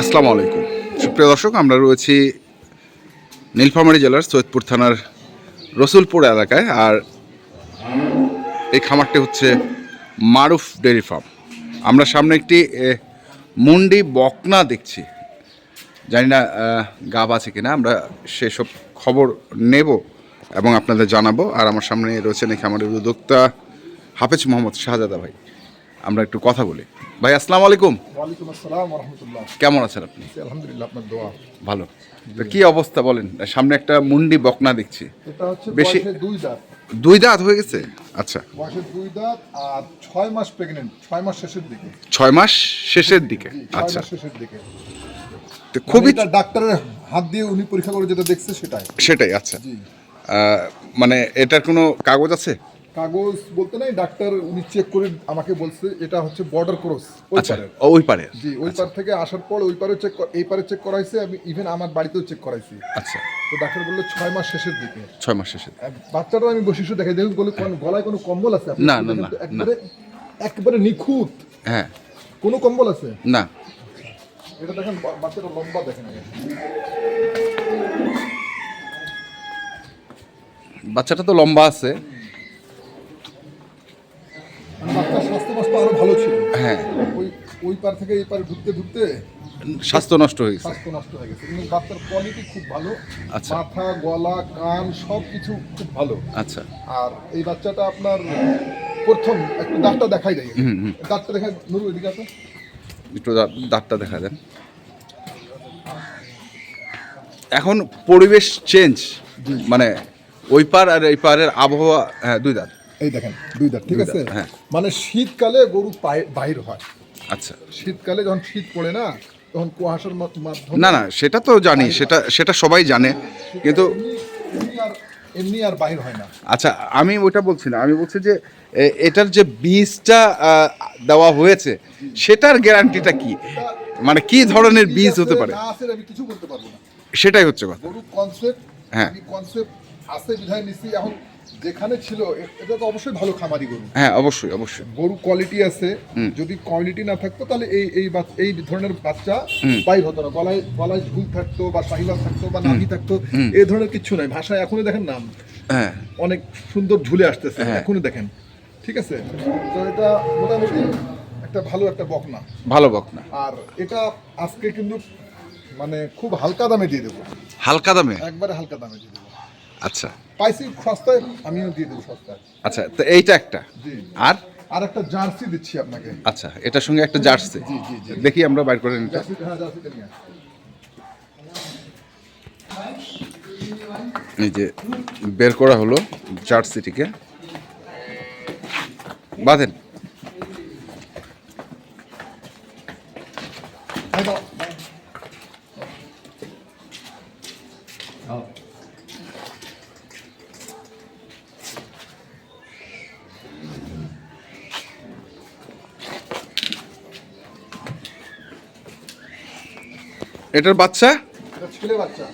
আসসালামু আলাইকুম। সুপ্রিয় দর্শক, আমরা রয়েছি নীলফামারী জেলার সৈয়দপুর থানার রসুলপুর এলাকায়, আর এই খামারটি হচ্ছে মারুফ ডেয়ারি ফার্ম। আমরা সামনে একটি মুন্ডি বকনা দেখছি। জানি না গাব আছে কিনা, আমরা সেসব খবর নেব এবং আপনাদের জানাব। আর আমার সামনে রয়েছেন এই খামারের উদ্যোক্তা হাফেজ মোহাম্মদ শাহজাদা ভাই আমরা একটু কথা বলি। ভাই আসসালামু আলাইকুম। ওয়ালাইকুম আসসালাম রহমতুল্লাহ কেমন আছেন আপনি? আলহামদুলিল্লাহ আপনার দোয়া। ভালো। তো কি অবস্থা বলেন? সামনে একটা মুন্ডি বকনা দেখছি। এটা হচ্ছে বেশি- দুই দাঁত। দুই দাঁত হয়ে গেছে? আচ্ছা। বয়সে দুই দাঁত আর ছয় মাস প্রেগনেন্ট ছয় মাস শেষের দিকে। ছয় মাস শেষের দিকে? আচ্ছা। শেষের দিকে। তো খুবই এটা ডাক্তারের হাত দিয়ে উনি পরীক্ষা করে যেটা দেখছে সেটাই। সেটাই আচ্ছা। মানে এটার কোনো কাগজ আছে? কাগজ বলতে নাই ডাক্তার উনি চেক করে আমাকে বলছে এটা হচ্ছে বর্ডার ক্রস ওই আচ্ছা ওই পারে জি ওই পার থেকে আসার পর ওই পারে চেক এই পারে চেক করাইছে আমি ইভেন আমার বাড়িতেও চেক করাইছি। আচ্ছা। তো ডাক্তার বলল ছয় মাস শেষের দিকে। ছয় মাস শেষে বাচ্চাটা আমি বৈশিষ্ট্য দেখাই দেখুন বলে গলায় কোনো কম্বল আছে না, না, না, একবারে একবারে নিখুঁত। হ্যাঁ। কোনো কম্বল আছে? না। এটা দেখেন বাচ্চাটা লম্বা দেখেন বাচ্চাটা তো লম্বা আছে। বাচ্চার স্বাস্থ্য মাস্ত আরও ভালো ছিল। হ্যাঁ। ওই ওই পার থেকে এই পারে ঢুকতে ঢুকতে স্বাস্থ্য নষ্ট হয়ে গেছে। স্বাস্থ্য নষ্ট হয়ে গেছে। কিন্তু বাচ্চার কোয়ালিটি খুব ভালো। আচ্ছা। মাথা গলা কান সব কিছু খুব ভালো। আচ্ছা। আর এই বাচ্চাটা আপনার প্রথম একটু দাঁতটা দেখাই দেয়। দাঁতটা দেখাই নুরু এদিকে আছে একটু দাঁতটা দেখা দেন। এখন পরিবেশ চেঞ্জ মানে ওই পার আর এই পারের আবহাওয়া হ্যাঁ দুই দাঁত। এই দেখেন দুই দাঁত ঠিক আছে? হ্যাঁ। মানে শীতকালে গরু বাহির হয়। আচ্ছা। শীতকালে যখন শীত পড়ে না তখন কুয়াশার মাধ্যমে না না সেটা তো জানি সেটা সেটা সবাই জানে কিন্তু এমনি- আর বাহির হয় না। আচ্ছা আমি ওটা বলছি না আমি বলছি যে এটার যে বীজটা দেওয়া হয়েছে সেটার গ্যারান্টিটা কি? মানে কি ধরনের বীজ হতে পারে? আমি কিছু বলতে পারব না। সেটাই হচ্ছে কথা। গরু কনসেপ্ট হ্যাঁ। কনসেপ্ট আছে বিধায় নিছি এখন যেখানে ছিল এটা তো অবশ্যই ভালো খামারি গরু। হ্যাঁ অবশ্যই অবশ্যই। গরু কোয়ালিটি আছে যদি কোয়ালিটি না থাকতো তাহলে এই এই এই ধরনের বাচ্চা বাইর হতো না। গলায় গলায় ঝুল থাকতো বা শাহিওয়াল থাকতো বা নাভি থাকতো এই ধরনের কিছু নাই। ভাষায় এখনই দেখেন নাম। হ্যাঁ। অনেক সুন্দর ঝুলে আসতেছে হ্যাঁ। এখনই দেখেন। ঠিক আছে? তো এটা মোটামুটি একটা ভালো একটা বকনা। ভালো বক না আর এটা আজকে কিন্তু মানে খুব হালকা দামে দিয়ে দেবো। হালকা দামে? একবারে হালকা দামে দিয়ে দেবো। আচ্ছা। পাইছি সস্তায় আমিও দিয়ে দেবো সস্তায়। আচ্ছা তো এইটা একটা। আর? আর একটা জার্সি দিচ্ছি আপনাকে। আচ্ছা এটার সঙ্গে একটা জার্সি। দেখি আমরা বাইর করে নিতে। হ্যাঁ। এই যে বের করা হলো জার্সিটিকে। বাঁধেন এই দাও। এটার বাচ্চা এটা ছেলে বাচ্চা বাচ্চাও নিয়ে এসেছে, যখন দেখব আপনার সামনে বাচ্চা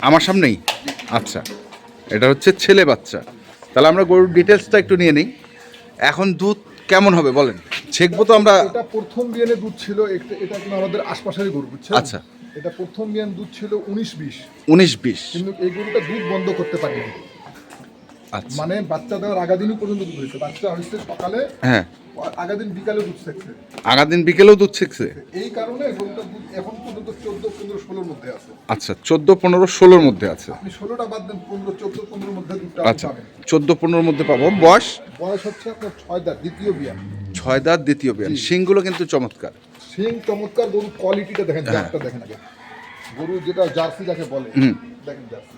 আমার সামনেই? আচ্ছা। এটা হচ্ছে ছেলে বাচ্চা। তাহলে আমরা গরুর ডিটেলসটা একটু নিয়ে নিই। এখন দুধ কেমন হবে বলেন? ছেকবো তো আমরা এটা প্রথম বিয়ানে দুধ ছিল এটা কিন্তু আমাদের আশপাশেরই গরু বুঝছেন? আচ্ছা। এটা প্রথম বিয়ান দুধ ছিল উনিশ বিশ। উনিশ বিশ। কিন্তু এই গরুটা দুধ বন্ধ করতে পারিনি। আচ্ছা। মানে বাচ্চা দেওয়ার আগা দিনই পর্যন্ত দুধ হয়েছে। বাচ্চা হয়েছে সকালে হ্যাঁ। আগা দিন বিকালে দুধ শেখছে আগার দিন বিকেলেও দুধ ছেকছে? এই কারণে গরুটা দুধ এখন পর্যন্ত চোদ্দ পনেরো ষোলোর মধ্যে আছে। আচ্ছা চোদ্দ পনেরো ষোলোর মধ্যে আছে। আপনি ষোলোটা বাদ দেন পনেরো চোদ্দ পনেরোর মধ্যে দুধটা আচ্ছা চোদ্দ পনেরোর মধ্যে পাবো। বয়স? বয়স হচ্ছে আপনার ছয় দাঁত দ্বিতীয় বিয়ান। ছয় দাঁত দ্বিতীয় বিয়ান। শিংগুলো কিন্তু চমৎকার। সিং চমৎকার গরু কোয়ালিটিটা দেখেন জাতটা দেখেন আগে। গরু যেটা জার্সি যাকে বলে দেখেন jersey.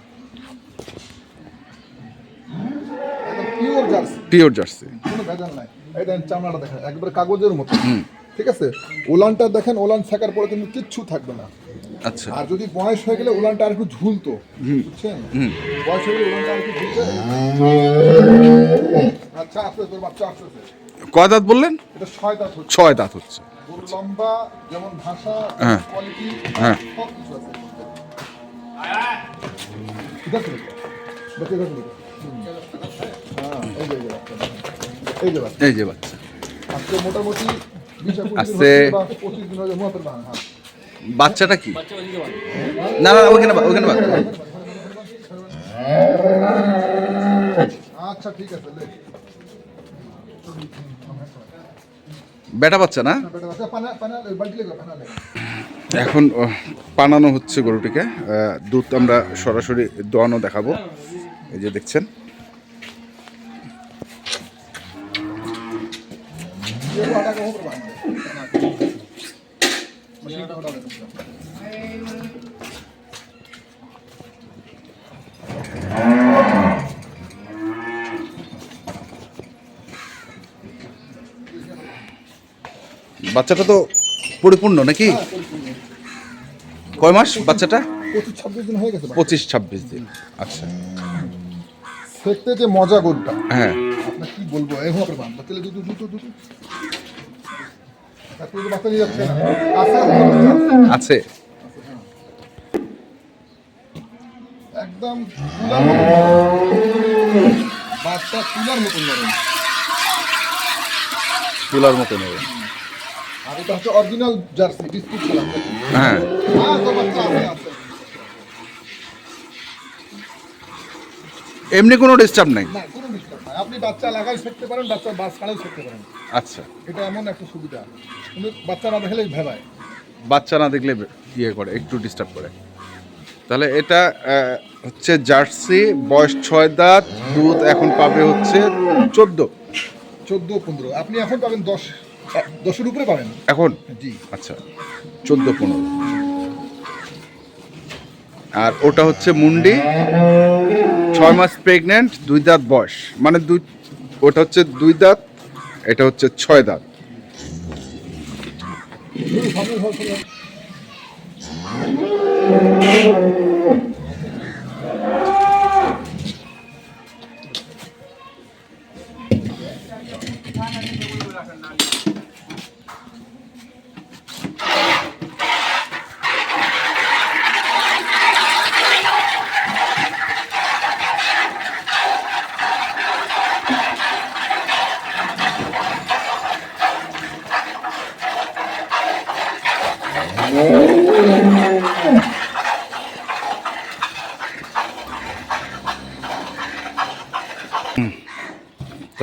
Pure jersey. Pure jersey. কোনো ভেজাল নাই। এই দেখেন চামড়াটা দেখেন একবার কাগজের মতো। ঠিক আছে? ওলানটা দেখেন ওলান থাকার পরে কিন্তু কিচ্ছু থাকবে না। আচ্ছা। আর যদি বয়স হয়ে গেলে ওলানটা আর একটু ঝুলতো বুঝছেন? বয়স হয়ে গেলে ওলানটা আর একটু আচ্ছা আসবে তোর বাচ্চা আসতেছে কয় দাঁত বললেন? এটা ছয় দাঁত হচ্ছে। ছয় দাঁত হচ্ছে। লম্বা যেমন ভাষা হ্যাঁ। কোয়ালিটি হ্যাঁ। সব কিছু আছে। ঠিক আছে? এই যে বাচ্চা। এই আজকে হ্যাঁ বাচ্চাটা কি? না না ওখানে ওখানে। আচ্ছা ঠিক আছে বেটা বাচ্চা না? লেগে। এখন পানানো হচ্ছে গরুটিকে। দুধ আমরা সরাসরি দোয়ানো দেখাবো। এই যে দেখছেন? বাচ্চাটা তো পরিপূর্ণ নাকি? কয় মাস বাচ্চাটা? পঁচিশ ছাব্বিশ দিন। হয়ে গেছে পঁচিশ ছাব্বিশ দিন আচ্ছা। দেখতে যে মজা গরুটা হ্যাঁ। আপনার কি বলব? এই হোক বান বাচ্চা দুটো দুটো দুটো তারপরে তো বাচ্চা নিয়ে যাচ্ছে না আছে। একদম। বাচ্চা তুলার মতন নরম। তুলার মতো নেবে আর এটা হচ্ছে অরিজিনাল জার্সি বিস্কুট হ্যাঁ। হ্যাঁ এমনি কোনো ডিস্টার্ব নাই? না কোনো ডিস্টার্ব নাই আপনি বাচ্চা লাগাই শিখতে পারেন বাচ্চা বাস ছাড়াই শিখতে পারেন। আচ্ছা। এটা এমন একটা সুবিধা। কিন্তু বাচ্চা না দেখলেই ভেবায় বাচ্চা না দেখলে ইয়ে করে একটু ডিস্টার্ব করে। তাহলে এটা হচ্ছে জার্সি বয়স ছয় দাঁত দুধ এখন পাবে হচ্ছে চোদ্দ। চোদ্দ পনেরো। আপনি এখন পাবেন দশ। দশের উপরে পাবেন। এখন? জি। আচ্ছা চোদ্দ পনেরো। আর ওটা হচ্ছে মুন্ডি। ছয় মাস প্রেগনেন্ট দুই দাঁত বয়স। মানে দুই, ওটা হচ্ছে দুই দাঁত, এটা হচ্ছে ছয় দাঁত। Thank ঘর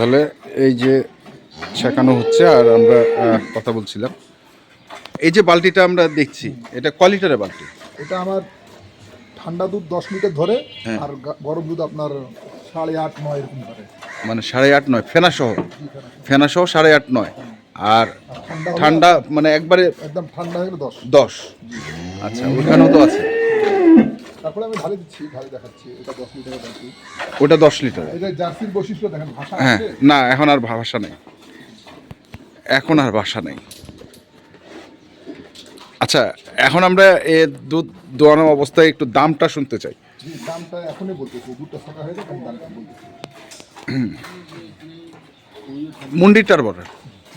তাহলে এই যে শেখানো হচ্ছে আর আমরা কথা বলছিলাম। এই যে বালতিটা আমরা দেখছি এটা কোয়ালিটারের বালতি? এটা আমার ঠান্ডা দুধ দশ লিটার ধরে হ্যাঁ। আর গরম দুধ আপনার সাড়ে আট নয় এরকম ধরে। মানে সাড়ে আট নয় ফেনা সহ ফেনা সহ সাড়ে আট নয়। আর ঠান্ডা ঠান্ডা মানে একবারে একদম ঠান্ডা হয়ে গেলে দশ? দশ আচ্ছা ওখানেও তো আছে। তারপরে আমি ঢালে দিচ্ছি ঢালে দেখাচ্ছি এটা দশ লিটারের বালতি। ওটা দশ লিটার এটা জার্সির বৈশিষ্ট্য দেখেন ভাষা হ্যাঁ আছে? না এখন আর ভাষা নেই। এখন আর ভাষা নেই। আচ্ছা এখন আমরা এ দুধ দোয়ানো অবস্থায় একটু দামটা শুনতে চাই। জি, দামটা এখনই বলতেছি দুধটা ফাঁকা হয়ে যাবে আমি দামটা বলতেছি। মুন্ডিটার বড়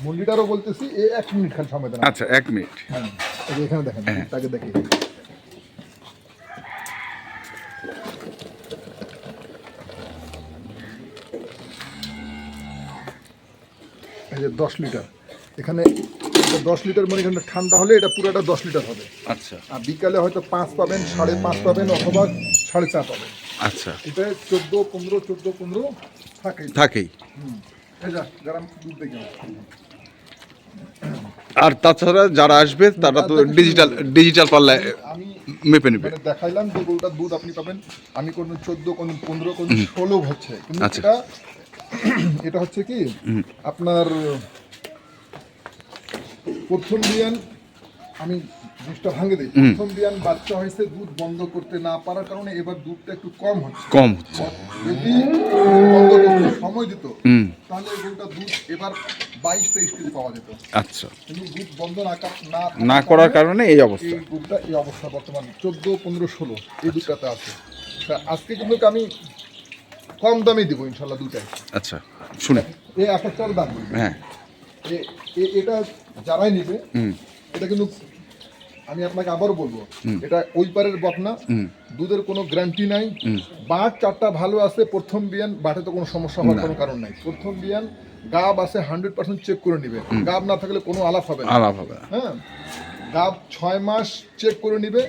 মন্ডিটারও বলতেছি এ এক মিনিট খান সময় দেন। আচ্ছা এক মিনিট। হ্যাঁ এই যে এখানে দেখেন দুধটাকে দেখি। এই যে দশ লিটার। এখানে দশ লিটার মানে এখানে ঠান্ডা হলে এটা পুরোটা দশ লিটার হবে। আচ্ছা। আর বিকালে হয়তো পাঁচ পাবেন সাড়ে পাঁচ পাবেন অথবা সাড়ে চার পাবেন। আচ্ছা। এটা চোদ্দ পনেরো চোদ্দ পনেরো থাকে থাকেই। যারা দুধ দেখে আর তাছাড়া যারা আসবে তারা তো ডিজিটাল ডিজিটাল পাল্লায় আমি মেপে নেবে। মানে দেখাইলাম যে গরুটার দুধ আপনি পাবেন। আমি কোন চোদ্দ কোন পনেরো কোন ষোলো হচ্ছে। কিন্তু আচ্ছা। এটা এটা হচ্ছে কি? আপনার প্রথম বিয়ান আমি জিনিসটা ভাঙে দিই। প্রথম বিয়ান বাচ্চা হয়েছে দুধ বন্ধ করতে না পারার কারণে এবার দুধটা একটু কম হচ্ছে। কম হচ্ছে। যদি বন্ধ করতে সময় দিত তাহলে গরুটা দুধ এবার বাইশ তেইশ কেজি পাওয়া যেত। আচ্ছা। কিন্তু দুধ বন্ধ না না করার কারণে এই অবস্থা। এই দুধটা এই অবস্থা বর্তমানে চোদ্দ পনেরো ষোলো এই দুধটাতে আছে। আজকে কিন্তু আমি কম দামে দিব ইনশাল্লাহ দুটাই আচ্ছা শুনে। এই এক একটার দাম হ্যাঁ। এটা যারাই নিবে এটা কিন্তু আমি আপনাকে আবারও বলব এটা ওই পারের বকনা দুধের কোনো গ্যারান্টি নাই। বাট চারটা ভালো আছে প্রথম বিয়ান বাটে তো কোনো সমস্যা হওয়ার কোনো কারণ নাই। প্রথম বিয়ান গাব আছে হান্ড্রেড পার্সেন্ট চেক করে নিবে। গাব না থাকলে কোনো আলাপ হবে না। আলাপ হবে হ্যাঁ। গাব ছয় মাস চেক করে নিবে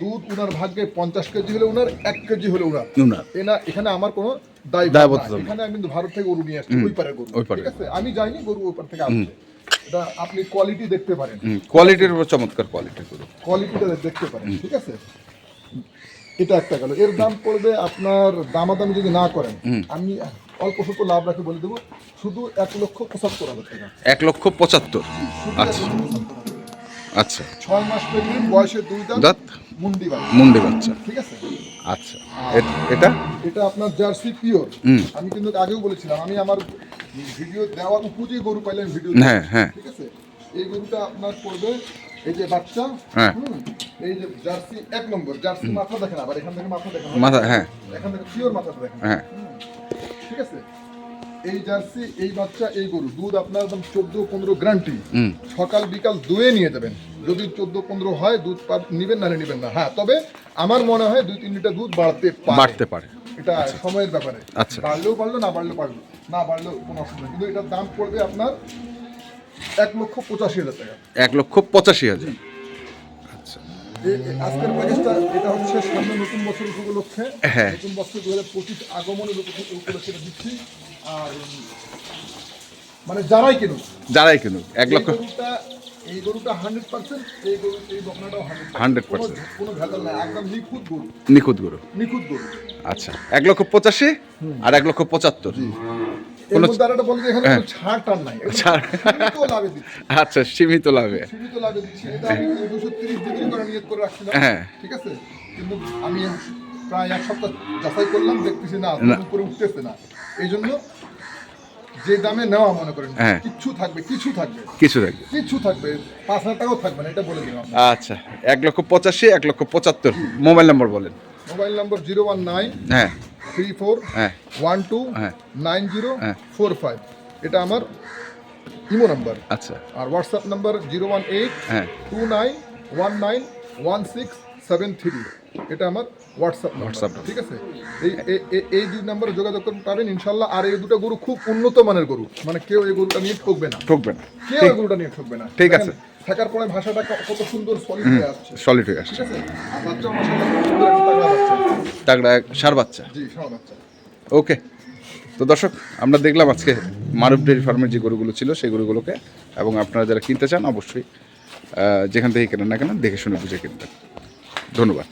দুধ উনার ভাগ্যে পঞ্চাশ কেজি হলে উনার এক কেজি হলে উনার। উনার। এনা এখানে আমার কোনো দায় দায়বদ্ধতা এখানে আমি কিন্তু ভারত থেকে গরু নিয়ে আসছি ওই পারের গরু। ঠিক আছে? আমি যাইনি গরু ওই পার থেকে আসছে। এটা আপনি কোয়ালিটি দেখতে পারেন। কোয়ালিটির উপর চমৎকার কোয়ালিটি গরু। কোয়ালিটিটা দেখতে পারেন ঠিক আছে? এটা একটা গেল। এর দাম পড়বে আপনার দামাদামি যদি না করেন আমি অল্প স্বল্প লাভ রাখি বলে দেবো। শুধু এক লক্ষ পঁচাত্তর হাজার টাকা। এক লক্ষ পঁচাত্তর। আচ্ছা। আচ্ছা। ছয় মাস প্রেগনেন্ট বয়সে দুই দাঁত? মুন্ডি বাড়ি মুন্ডি বাচ্চা। ঠিক আছে? আচ্ছা। এটা এটা? আপনার জার্সি পিওর। আমি কিন্তু আগেও বলেছিলাম আমি আমার ভিডিও দেওয়ার উপযোগী গরু পাইলে আমি ভিডিও হ্যাঁ, হ্যাঁ। ঠিক আছে? এই গরুটা আপনার পড়বে এই যে বাচ্চা হ্যাঁ। এই যে জার্সি এক নম্বর জার্সি মাথা দেখেন আবার এখান থেকে মাথা দেখেন। মাথা হ্যাঁ। এখান থেকে পিওর মাথাটা দেখেন। হ্যাঁ। ঠিক আছে? এই জার্সি এই বাচ্চা এই গরু। দুধ আপনার একদম চোদ্দ পনেরো গ্যারান্টি হুম। সকাল বিকাল দুয়ে নিয়ে যাবেন যদি চোদ্দ পনেরো হয় দুধ নিবেন নাহলে নিবেন না। হ্যাঁ তবে আমার মনে হয় দুই তিন লিটার দুধ বাড়তে বাড়তে পারে। এটা সময়ের ব্যাপারে। আচ্ছা। বাড়লেও পারল না বাড়লেও পারল। না বাড়লেও কোনো অসুবিধা নেই। কিন্তু এটার দাম পড়বে আপনার এক লক্ষ পঁচাশি হাজার টাকা। এক লক্ষ পঁচাশি হাজার। আচ্ছা। আজকের প্যাকেজটা এটা হচ্ছে সামনে নতুন বছর উপলক্ষে। হ্যাঁ। নতুন বছর দু হাজার পঁচিশ আগমনের উপ- উপলক্ষে দিচ্ছি। মানে যারাই কিনুক। যারাই কিনুক এক লক্ষ। এই গরুটা হান্ড্রেড পার্সেন্ট এই গরু এই বকনাটাও হান্ড্রেড পার্সেন্ট কোনো ভেজাল নাই একদম নিখুঁত গরু। নিখুঁত গরু। নিখুঁত গরু। আচ্ছা এক লক্ষ পঁচাশি আর এক লক্ষ পঁচাত্তর। এখানে কোনো ছাড় টার নাই ছাড়। সীমিত লাভে দিচ্ছি। আচ্ছা সীমিত লাভে। সীমিত লাভে দিচ্ছি। এটা আমি দুশো তিরিশ ডিগ্রি করে নিয়ত করে রাখছিলাম। হ্যাঁ। ঠিক আছে? কিন্তু আমি প্রায় এক সপ্তাহ যাচাই করলাম দেখতেছি না। উপরে উঠতেছে না। এই জন্য যে দামে নেওয়া মনে করেন হ্যাঁ। কিছু থাকবে কিছু থাকবে। কিছু থাকবে। কিছু থাকবে পাঁচ হাজার টাকাও থাকবে না এটা বলে দিলাম। আচ্ছা এক লক্ষ পঁচাশি এক লক্ষ পঁচাত্তর। মোবাইল নম্বর বলেন। Mobile number zero one nine হ্যাঁ। থ্রি ফোর হ্যাঁ। ওয়ান টু হ্যাঁ। নাইন জিরো হ্যাঁ। Four five. এটা আমার ইমো নাম্বার। আচ্ছা। আর WhatsApp number zero one eight হ্যাঁ। Two nine one nine one six seven three. এটা আমার হোয়াটসঅ্যাপ হোয়াটসঅ্যাপ ঠিক আছে? এই এই দুই নম্বরে যোগাযোগ করতে পারেন ইনশাল্লাহ আর এই দুটো গরু খুব উন্নত মানের গরু। মানে কেউ এই গরুটা নিয়ে ঠকবে না। ঠকবে না। কেউ এই গরুটা নিয়ে ঠকবে না। ঠিক আছে। থাকার পরে ভাষাটা কত সুন্দর সলিড হয়ে আসছে। সলিড হয়ে আসছে। মাসাল্লাহ খুব সুন্দর তাগড়া বাচ্চা তাগড়া এক সার বাচ্চা। জি সারা বাচ্চা। ওকে। তো দর্শক আমরা দেখলাম আজকে মারুফ ডেয়ারি ফার্মের যে গরুগুলো ছিল সেই গরুগুলোকে। এবং আপনারা যারা কিনতে চান অবশ্যই যেখান থেকে কেনেন না কেন দেখে শুনে বুঝে কিনবেন। ধন্যবাদ।